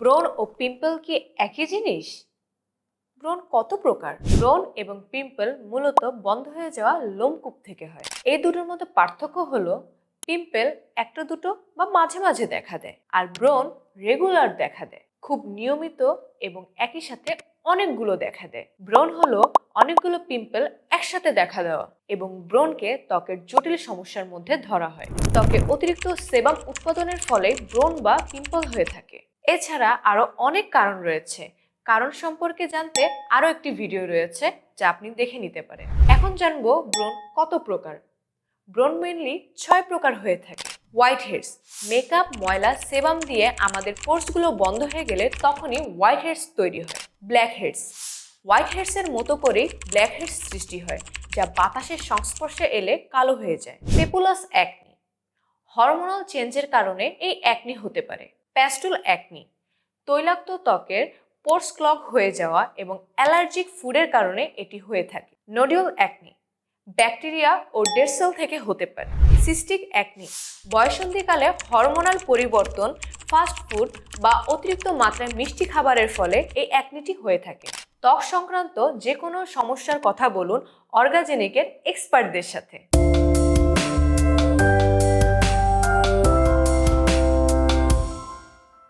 ব্রণ ও পিম্পল কি একই জিনিস? ব্রণ কত প্রকার? ব্রণ এবং পিম্পল মূলত বন্ধ হয়ে যাওয়া লোমকূপ থেকে হয়। এই দুটোর মধ্যে পার্থক্য হলো, পিম্পল একটা দুটো বা মাঝে মাঝে দেখা দেয় আর ব্রণ রেগুলার দেখা দেয়, খুব নিয়মিত এবং একই সাথে অনেকগুলো দেখা দেয়। ব্রণ হলো অনেকগুলো পিম্পল একসাথে দেখা দেওয়া এবং ব্রণকে ত্বকের জটিল সমস্যার মধ্যে ধরা হয়। ত্বকে অতিরিক্ত সেবাম উৎপাদনের ফলে ব্রণ বা পিম্পল হয়ে থাকে। এছাড়া আরও অনেক কারণ রয়েছে। কারণ সম্পর্কে জানতে আরও একটি ভিডিও রয়েছে যা আপনি দেখে নিতে পারেন। এখন জানব ব্রণ কত প্রকার? ব্রণ মেনলি ছয় প্রকার হয়ে থাকে। হোয়াইট হেডস মেকআপ ময়লা সেবাম দিয়ে আমাদের পোর্সগুলো বন্ধ হয়ে গেলে তখনই হোয়াইট হেডস তৈরি হয়। ব্ল্যাক হেডস হোয়াইট হেডসের মতো করেই ব্ল্যাক হেডস সৃষ্টি হয়, যা বাতাসের সংস্পর্শে এলে কালো হয়ে যায়। পেপুলাস অ্যাকনি হরমোনাল চেঞ্জের কারণে এই অ্যাকনি হতে পারে। Pustule acne. তৈলাক্ত ত্বকের পোর্স ক্লগ হয়ে যাওয়া এবং অ্যালার্জিক ফুডের কারণে এটি হয়ে থাকে। নোডিউল অ্যাকনি ব্যাকটেরিয়া ও ডেড সেল থেকে হতে পারে। সিস্টিক অ্যাকনি বয়সন্ধিকালে হরমোনাল পরিবর্তন, ফাস্ট ফুড বা অতিরিক্ত মাত্রায় মিষ্টি খাবারের ফলে এই অ্যাকনিটি হয়ে থাকে। ত্বক সংক্রান্ত যে কোনো সমস্যার কথা বলুন অর্গাজেনিকের এক্সপার্টদের সাথে।